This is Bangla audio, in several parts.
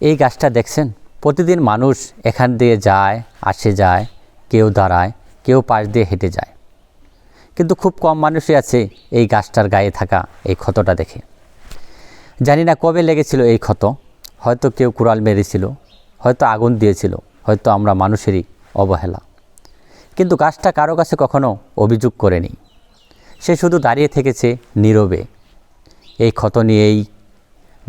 এই গাছটা দেখছেন? প্রতিদিন মানুষ এখান দিয়ে যায়, আসে যায়, কেউ দাঁড়ায়, কেউ পাশ দিয়ে হেঁটে যায়। কিন্তু খুব কম মানুষই আছে এই গাছটার গায়ে থাকা এই ক্ষতটা দেখে। জানি না কবে লেগেছিল এই ক্ষত। হয়তো কেউ কুড়াল মেরেছিল, হয়তো আগুন দিয়েছিল, হয়তো আমরা মানুষেরই অবহেলা। কিন্তু গাছটা কারও কাছে কখনো অভিযোগ করেনি। সে শুধু দাঁড়িয়ে থেকেছে নীরবে। এই ক্ষত নিয়েই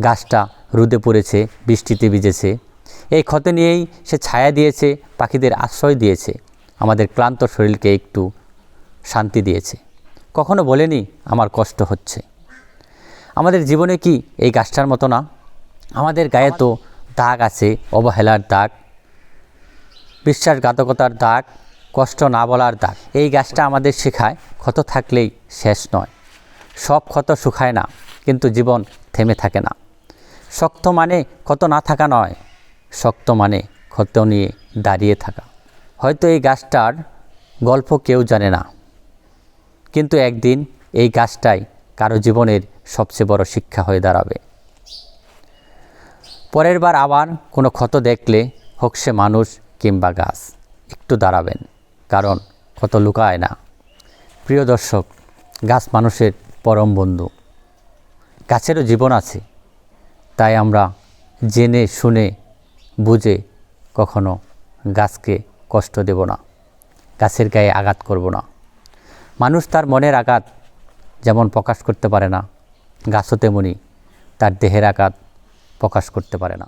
গাছটা রুদে পড়েছে, বৃষ্টিতে ভিজেছে। এই ক্ষত নিয়েই সে ছায়া দিয়েছে, পাখিদের আশ্রয় দিয়েছে। আমাদের ক্লান্ত শরীরকে একটু শান্তি দিয়েছে। কখনো বলেনি, আমার কষ্ট হচ্ছে। আমাদের জীবনে কি এই গাছটার মতো না? আমাদের গায়ে তো দাগ আছে, অবহেলার দাগ, বিশ্বাসঘাতকতার দাগ, কষ্ট না বলার দাগ। এই গাছটা আমাদের শেখায়, ক্ষত থাকলেই শেষ নয়। সব ক্ষত শুকায় না, কিন্তু জীবন থেমে থাকে না। শক্ত মানে ক্ষত না থাকা নয়। শক্ত মানে ক্ষত নিয়ে দাঁড়িয়ে থাকা। হয়তো এই গাছটার গল্প কেউ জানে না। কিন্তু একদিন এই গাছটাই কারও জীবনের সবচেয়ে বড় শিক্ষা হয়ে দাঁড়াবে। পরের বার আবার কোনো ক্ষত দেখলে হোক সে মানুষ কিংবা গাছ, একটু দাঁড়াবেন, কারণ ক্ষত লুকায় না। প্রিয় দর্শক, গাছ মানুষের পরম বন্ধু। গাছেরও জীবন আছে। তাই আমরা জেনে, শুনে, বুঝে কখনো গাছকে কষ্ট দেব না, গাছের গায়ে আঘাত করব না। মানুষ তার মনের আঘাত যেমন প্রকাশ করতে পারে না, গাছও তেমনি তার দেহের আঘাত প্রকাশ করতে পারে না।